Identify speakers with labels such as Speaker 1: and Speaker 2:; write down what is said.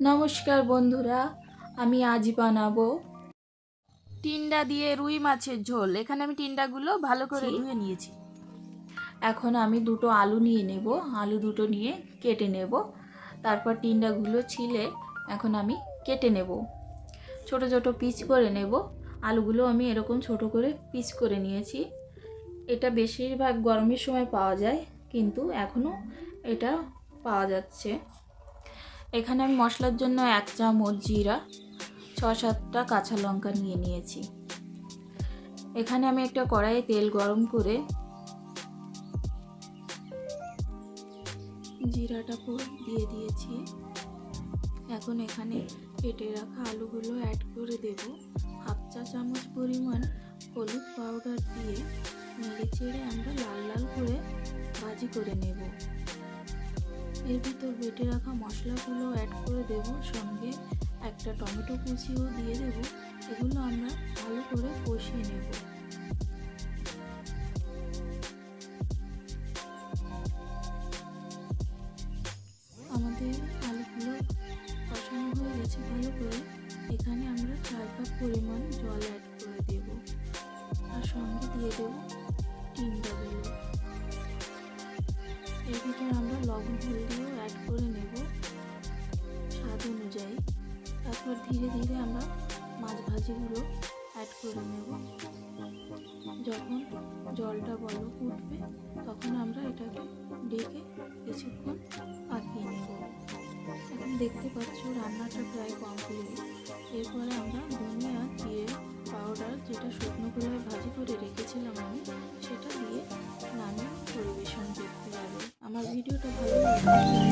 Speaker 1: নমস্কার বন্ধুরা আমি আজ বানাবো টিন্ডা দিয়ে রুই মাছের ঝোল। এখানে আমি টিন্ডাগুলো ভালো করে ধুয়ে নিয়েছি। এখন আমি দুটো আলু নিয়ে নেব। আলু দুটো নিয়ে কেটে নেব। তারপর টিন্ডাগুলো ছিলে এখন আমি কেটে নেব। ছোট ছোট পিচ করে নেব। আলুগুলো আমি এরকম ছোট করে পিচ করে নিয়েছি। এটা বেশিরভাগ গরমের সময় পাওয়া যায় কিন্তু এখনও এটা পাওয়া যাচ্ছে। এখানে আমি মশলার জন্য এক চামচ জিরা, ছ সাতটা কাঁচা লঙ্কা নিয়ে নিয়েছি। এখানে আমি একটা কড়াইয়ে তেল গরম করে জিরাটা দিয়ে দিয়েছি। এখন এখানে কেটে রাখা আলুগুলো অ্যাড করে দেব। হাফ চা চামচ পরিমাণ হলুদ পাউডার দিয়ে নেড়ে চেড়ে আমরা লাল লাল করে ভাজি করে নেব। এর ভিতর বেটে রাখা মশলাগুলো অ্যাড করে দেব। সঙ্গে একটা টমেটো কুচিও দিয়ে দেব। এগুলো আমরা ভালো করে কষিয়ে নেব। আমাদের আলুগুলো কষানো হয়ে গেছে ভালো করে। এখানে আমরা চার কাপ পরিমাণ জল অ্যাড করে দেব। আর সঙ্গে দিয়ে দেব টিন্ডাগুলো এর আমরা লবণ হলদিও অ্যাড করে নেব। স্বাদ অনুযায়ী। তারপর ধীরে ধীরে আমরা মাছ ভাজিগুলো অ্যাড করে নেব। যখন জলটা বলক উঠবে, তখন আমরা এটাকে ডেকে কিছুক্ষণ পাকিয়ে নেব। এখন দেখতে পাচ্ছ, রান্নাটা প্রায় কমপ্লিট এরপরে আমরা ধনিয়া, জিরে পাউডার যেটা শুকনো করে আমার ভিডিওটা ভালো লাগলে